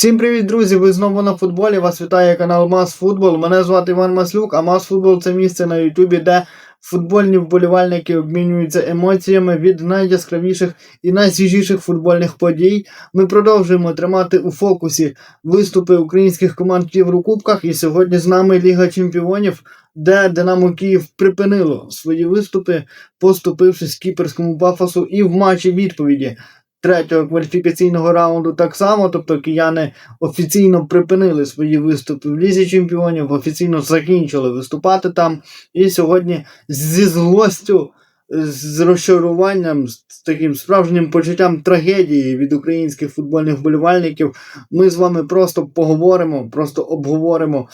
Всім привіт, друзі! Ви знову на футболі. Вас вітає канал Мас Футбол. Мене звати Іван Маслюк, а Мас Футбол це місце на Ютубі, де футбольні вболівальники обмінюються емоціями від найяскравіших і найсвіжіших футбольних подій. Ми продовжуємо тримати у фокусі виступи українських команд в Єврокубках. І сьогодні з нами Ліга Чемпіонів, де Динамо Київ припинило свої виступи, поступившись кіперському пафосу і в матчі відповіді третього кваліфікаційного раунду так само. Тобто кияни офіційно припинили свої виступи в Лізі Чемпіонів, офіційно закінчили виступати там. І сьогодні зі злостю, з розчаруванням, з таким справжнім почуттям трагедії від українських футбольних вболівальників, ми з вами просто поговоримо, просто обговоримо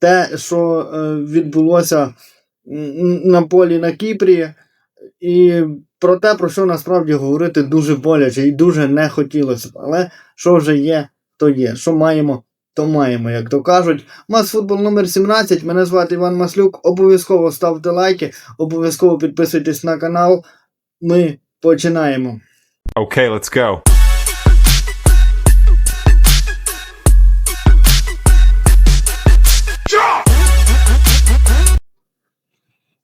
те, що е, відбулося на полі на Кіпрі. І про те, про що насправді говорити дуже боляче і дуже не хотілося б. Але що вже є, то є. Що маємо, то маємо, як то кажуть. Масфутбол номер 17. Мене звати Іван Маслюк. Обов'язково ставте лайки, обов'язково підписуйтесь на канал. Ми починаємо. Okay, let's go.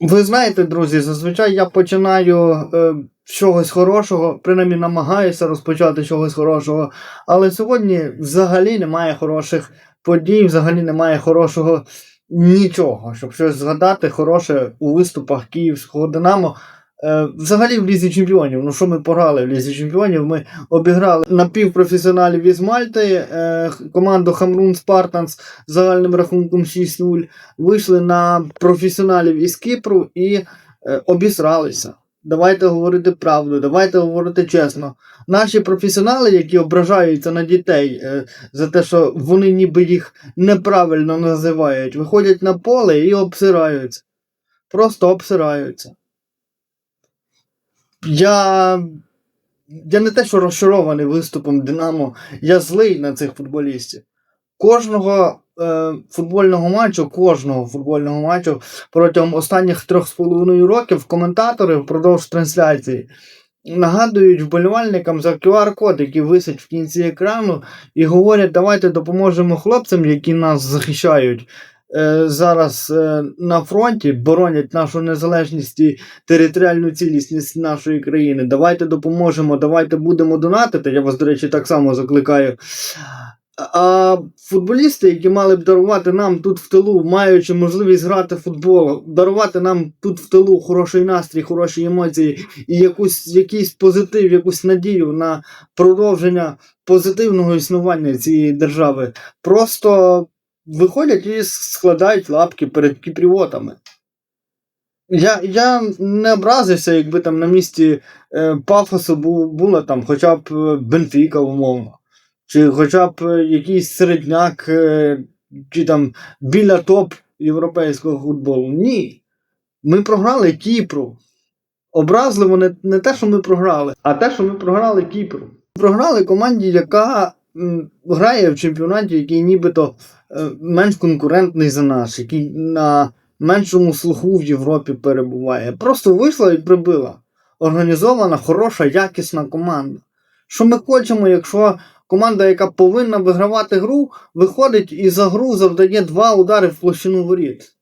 Ви знаєте, друзі, зазвичай я починаю е, чогось хорошого, принаймні намагаюся розпочати чогось хорошого. Але сьогодні взагалі немає хороших подій, взагалі немає хорошого нічого, щоб щось згадати хороше у виступах київського Динамо. Е, взагалі в Лізі Чемпіонів. Ну що ми пограли в Лізі Чемпіонів? Ми обіграли напівпрофесіоналів із Мальти, е, команду Хамрун Спартанс з загальним рахунком 6-0. Вийшли на професіоналів із Кіпру і е, обісралися. Давайте говорити правду, давайте говорити чесно. Наші професіонали, які ображаються на дітей за те, що вони ніби їх неправильно називають, виходять на поле і обсираються. Просто обсираються. Я. Я не те, що розчарований виступом Динамо, я злий на цих футболістів. Кожного е, футбольного матчу, кожного футбольного матчу протягом останніх трьох з половиною років коментатори впродовж трансляції нагадують вболівальникам за QR-код, який висить в кінці екрану, і говорять, давайте допоможемо хлопцям, які нас захищають. Е, Зараз е, на фронті боронять нашу незалежність і територіальну цілісність нашої країни. Давайте допоможемо, давайте будемо донатити. Я вас, до речі, так само закликаю. А футболісти, які мали б дарувати нам тут в тилу, маючи можливість грати в футбол, дарувати нам тут в тилу хороший настрій, хороші емоції і якусь, якийсь позитив, якусь надію на продовження позитивного існування цієї держави, просто виходять і складають лапки перед кіпріотами. Я, я не образився, якби там на місці е, пафосу бу, була там хоча б е, Бенфіка, умовно. Чи хоча б е, якийсь середняк, е, чи там біля топ європейського футболу. Ні. Ми програли Кіпру. Образливо не, не те, що ми програли, а те, що ми програли Кіпру. Програли команді, яка грає в чемпіонаті, який нібито е, менш конкурентний за наш, який на меншому слуху в Європі перебуває. Просто вийшла і прибила. Організована, хороша, якісна команда. Що ми хочемо, якщо команда, яка повинна вигравати гру, виходить і за гру завдає два удари в площину воріт.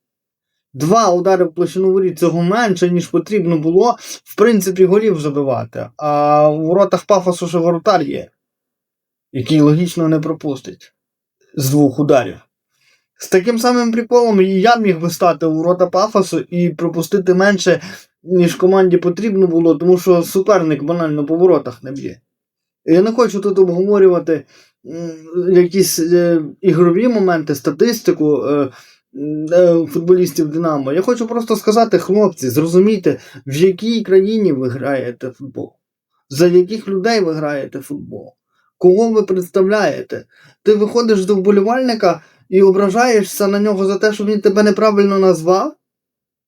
Два удари в площину воріт цього менше, ніж потрібно було, в принципі, голів забивати. А у воротах пафосу ще воротар є, який логічно не пропустить з двох ударів. З таким самим приколом і я міг би стати у ворота пафосу і пропустити менше, ніж команді потрібно було, тому що суперник банально по воротах не б'є. Я не хочу тут обговорювати якісь е, ігрові моменти, статистику е, е, футболістів Динамо. Я хочу просто сказати, хлопці, зрозумійте, в якій країні ви граєте футбол, за яких людей ви граєте футбол, кого ви представляєте. Ти виходиш до вболівальника і ображаєшся на нього за те, що він тебе неправильно назвав,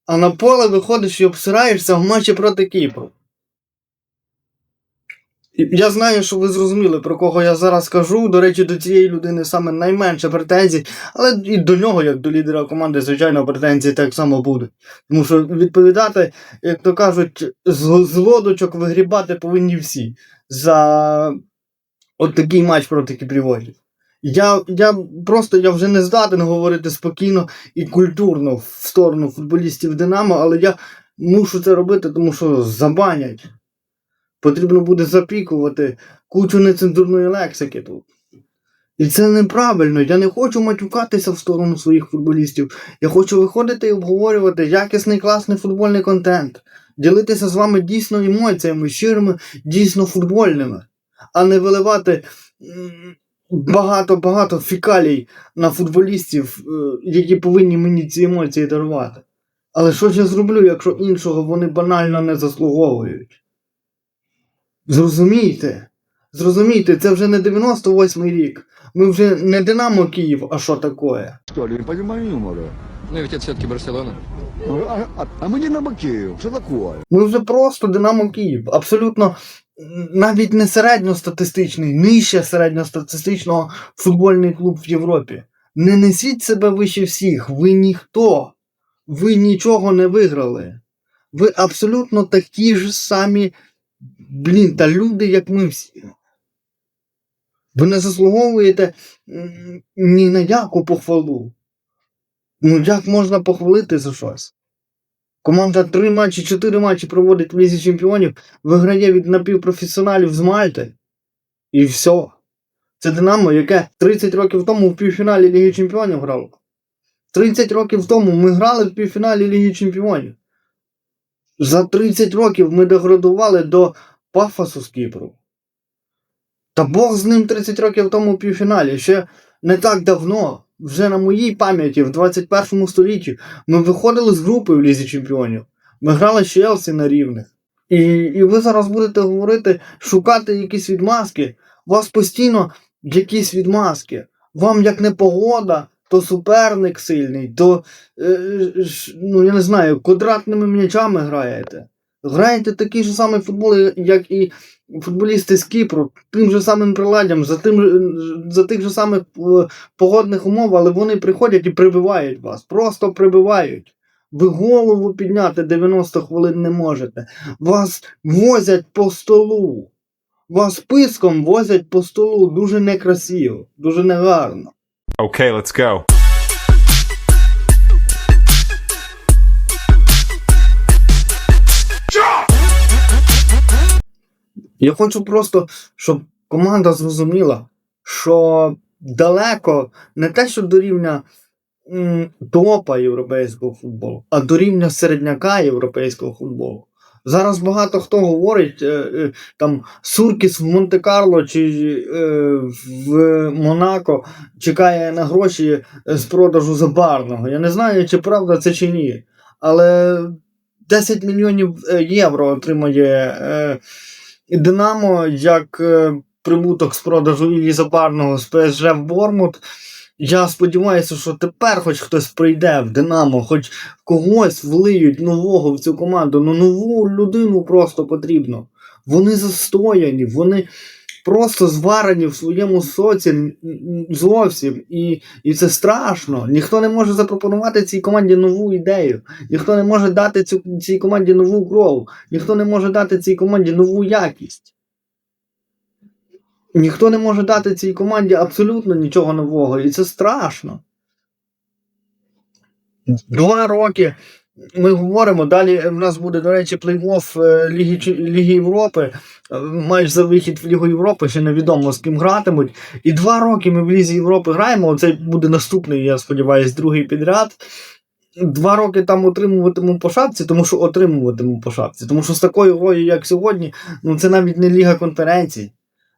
а на поле виходиш і обсираєшся в матчі проти Кіпру. Я знаю, що ви зрозуміли, про кого я зараз кажу. До речі, до цієї людини саме найменше претензій, але і до нього, як до лідера команди, звичайно, претензій так само буде. Тому що відповідати, як то кажуть, з, з лодочок вигрібати повинні всі за от такий матч проти кіпріводів. Я, я просто я вже не здатен говорити спокійно і культурно в сторону футболістів Динамо, але я мушу це робити, тому що забанять. Потрібно буде запікувати кучу нецензурної лексики тут. І це неправильно. Я не хочу матюкатися в сторону своїх футболістів. Я хочу виходити і обговорювати якісний класний футбольний контент, ділитися з вами дійсно емоціями, щирими, дійсно футбольними, а не виливати багато-багато фікалій на футболістів, е, які повинні мені ці емоції дарувати. Але що ж я зроблю, якщо іншого вони банально не заслуговують? Зрозумійте, зрозумійте, це вже не 98-й рік. Ми вже не Динамо Київ, а що таке? Ли, не понимаю юмора. Ну ведь это все-таки Барселона. А, а- а мы Динамо Киев, что такое? Ми вже просто Динамо Київ. Абсолютно навіть не середньостатистичний, нижче середньостатистичного футбольний клуб в Європі. Не несіть себе вище всіх. Ви ніхто. Ви нічого не виграли. Ви абсолютно такі ж самі, блін, та люди, як ми всі. Ви не заслуговуєте ні на яку похвалу. Ну як можна похвалити за щось? Команда три матчі, чотири матчі проводить в Лізі Чемпіонів, виграє від напівпрофесіоналів з Мальти. І все. Це Динамо, яке 30 років тому в півфіналі Ліги Чемпіонів грало. 30 років тому ми грали в півфіналі Ліги Чемпіонів. За 30 років ми деградували до Пафосу з Кіпру. Та Бог з ним 30 років тому в півфіналі. Ще не так давно, вже на моїй пам'яті, в 21 столітті, ми виходили з групи в Лізі Чемпіонів. Ми грали з Челсі на рівних. І, і ви зараз будете говорити, шукати якісь відмазки. У вас постійно якісь відмазки. Вам як не погода, то суперник сильний, то е, ну я не знаю, квадратними м'ячами граєте. Граєте такий же самий футбол, як і футболісти з Кіпру, тим же самим приладдям, за, тим, за тих же самих е, погодних умов, але вони приходять і прибивають вас. Просто прибивають. Ви голову підняти 90 хвилин не можете. Вас возять по столу. Вас писком возять по столу дуже некрасиво, дуже негарно. Okay, let's go. Я хочу просто, щоб команда зрозуміла, що далеко не те, що до рівня топа європейського футболу, а до рівня середняка європейського футболу. Зараз багато хто говорить, е, е, там Суркіс в Монте-Карло чи е, в Монако чекає на гроші з продажу забарного. Я не знаю, чи правда це чи ні. Але 10 мільйонів євро отримає е, Динамо як е, прибуток з продажу Іллі Запарного, з ПСЖ в Бормут. Я сподіваюся, що тепер хоч хтось прийде в Динамо, хоч когось влиють нового в цю команду. Ну нову людину просто потрібно. Вони застояні, вони просто зварені в своєму соці зовсім. І, і це страшно. Ніхто не може запропонувати цій команді нову ідею. Ніхто не може дати цю, цій команді нову кров. Ніхто не може дати цій команді нову якість. Ніхто не може дати цій команді абсолютно нічого нового, і це страшно. Два роки ми говоримо. Далі в нас буде, до речі, плей-офф е, Ліги, Ліги Європи. Е, Матч за вихід в Лігу Європи, ще невідомо з ким гратимуть. І два роки ми в Лізі Європи граємо. Це буде наступний, я сподіваюся, другий підряд. Два роки там отримуватиму по шапці, тому що отримуватиму по шапці. Тому що з такою грою, як сьогодні, ну це навіть не Ліга конференцій.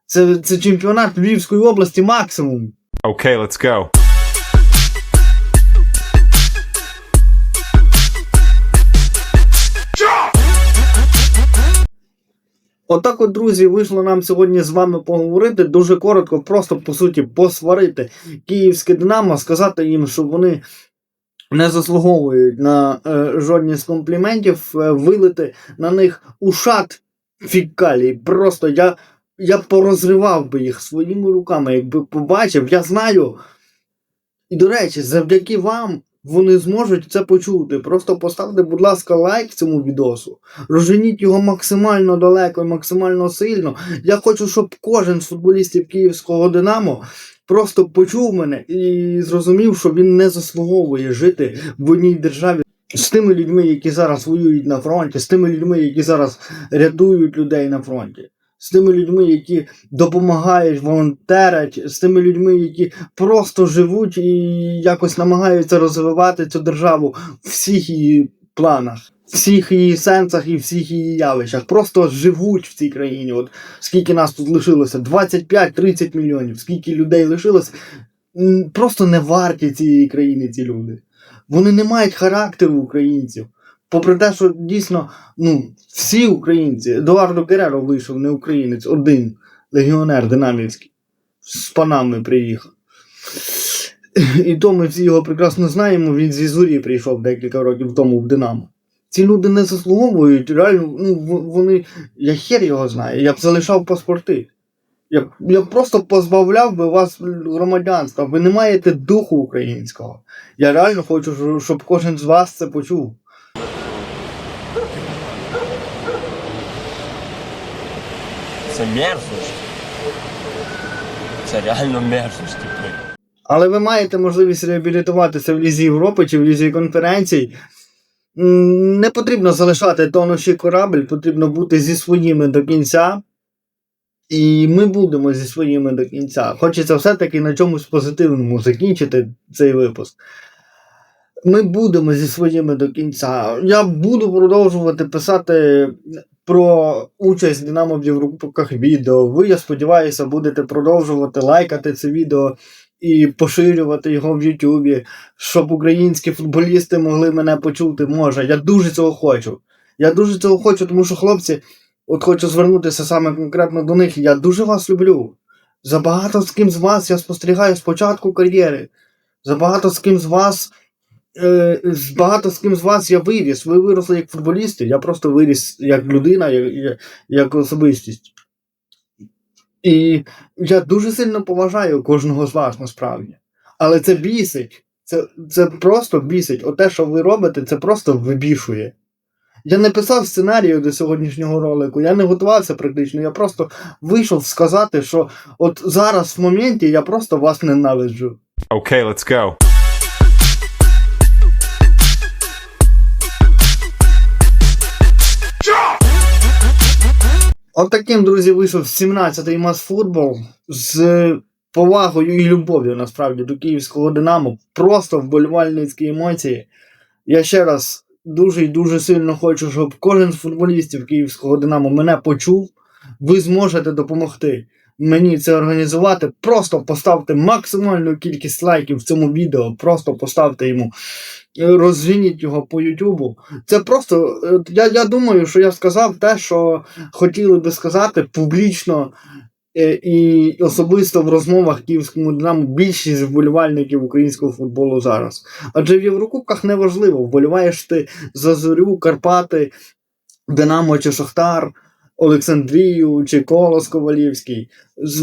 Це, це чемпіонат Львівської області максимум. Okay, let's go. Отак, от, друзі, вийшло нам сьогодні з вами поговорити. Дуже коротко, просто по суті, посварити київське Динамо, сказати їм, що вони не заслуговують на е, жодні з компліментів, е, вилити на них ушат фікалій. Просто я, я порозривав би їх своїми руками, якби побачив. Я знаю. І, до речі, завдяки вам вони зможуть це почути. Просто поставте, будь ласка, лайк цьому відосу. Розженіть його максимально далеко і максимально сильно. Я хочу, щоб кожен з футболістів київського Динамо просто почув мене і зрозумів, що він не заслуговує жити в одній державі. З тими людьми, які зараз воюють на фронті, з тими людьми, які зараз рятують людей на фронті, з тими людьми, які допомагають, волонтерять, з тими людьми, які просто живуть і якось намагаються розвивати цю державу всіх її планах, всіх її сенсах і всіх її явищах. Просто живуть в цій країні. От скільки нас тут лишилося? 25-30 мільйонів. Скільки людей лишилось, просто не варті цієї країни ці люди. Вони не мають характеру українців. Попри те, що дійсно ну, всі українці, Едуардо Гереро вийшов не українець, один легіонер динамівський. З панами приїхав. І то ми всі його прекрасно знаємо, він зі зорі прийшов декілька років тому в Динамо. Ці люди не заслуговують, реально, ну, вони, я хер його знаю, я б залишав паспорти. Я, я б просто позбавляв би вас громадянства. Ви не маєте духу українського. Я реально хочу, щоб кожен з вас це почув. Це мерзость. Це реально мерзость. типу. Але ви маєте можливість реабілітуватися в Лізі Європи чи в Лізі конференцій. Не потрібно залишати тонущий корабль, потрібно бути зі своїми до кінця. І ми будемо зі своїми до кінця. Хочеться все-таки на чомусь позитивному закінчити цей випуск. Ми будемо зі своїми до кінця. Я буду продовжувати писати про участь Динамо в Єврокубках відео. Ви, я сподіваюся, будете продовжувати лайкати це відео і поширювати його в Ютубі, щоб українські футболісти могли мене почути. Може, я дуже цього хочу. Я дуже цього хочу, тому що хлопці, от хочу звернутися саме конкретно до них. Я дуже вас люблю. Забагато з ким з вас я спостерігаю з початку кар'єри. Забагато з ким з вас. Е, з- багато з ким з вас я виріс. Ви виросли як футболісти, я просто виріс як людина, як, як, особистість. І я дуже сильно поважаю кожного з вас насправді. Але це бісить. Це, це просто бісить. Оте, що ви робите, це просто вибішує. Я не писав сценарію до сьогоднішнього ролику, я не готувався практично. Я просто вийшов сказати, що от зараз в моменті я просто вас ненавиджу. Okay, let's go. От друзі, вийшов 17-й мас-футбол з повагою і любов'ю насправді до київського Динамо. Просто вболівальницькі емоції. Я ще раз дуже і дуже сильно хочу, щоб кожен з футболістів київського Динамо мене почув. Ви зможете допомогти мені це організувати. Просто поставте максимальну кількість лайків в цьому відео. Просто поставте йому, розвініть його по Ютубу. Це просто. е, Я, я думаю, що я сказав те, що хотіли би сказати публічно е, і особисто в розмовах київському Динамо більшість вболівальників українського футболу зараз. Адже в Єврокубках неважливо, вболіваєш ти за Зорю, Карпати, Динамо чи Шахтар. Олександрію чи Колос Ковалівський.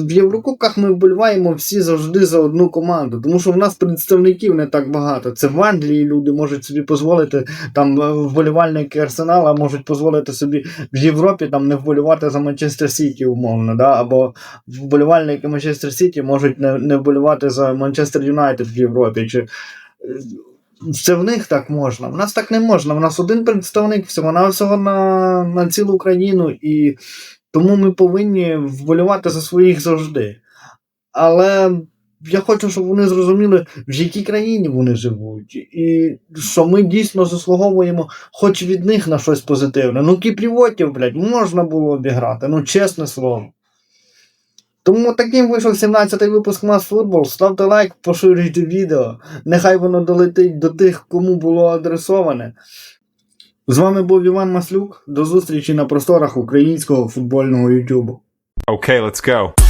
В Єврокубках ми вболіваємо всі завжди за одну команду, тому що в нас представників не так багато. Це в Англії люди можуть собі дозволити, там е, вболівальники Арсенала можуть дозволити собі в Європі там не вболівати за Манчестер Сіті, умовно, да? або вболівальники Манчестер Сіті можуть не, не вболівати за Манчестер Юнайтед в Європі. Чи... Це в них так можна. В нас так не можна. В нас один представник всього на всього на, на цілу країну, і тому ми повинні вболівати за своїх завжди. Але я хочу, щоб вони зрозуміли, в якій країні вони живуть, і що ми дійсно заслуговуємо хоч від них на щось позитивне. Ну, кіпрівотів, блядь, можна було обіграти, ну чесне слово. Тому таким вийшов 17-й випуск Mass Football. Ставте лайк, поширюйте відео. Нехай воно долетить до тих, кому було адресоване. З вами був Іван Маслюк. До зустрічі на просторах українського футбольного Ютубу. Okay, let's go.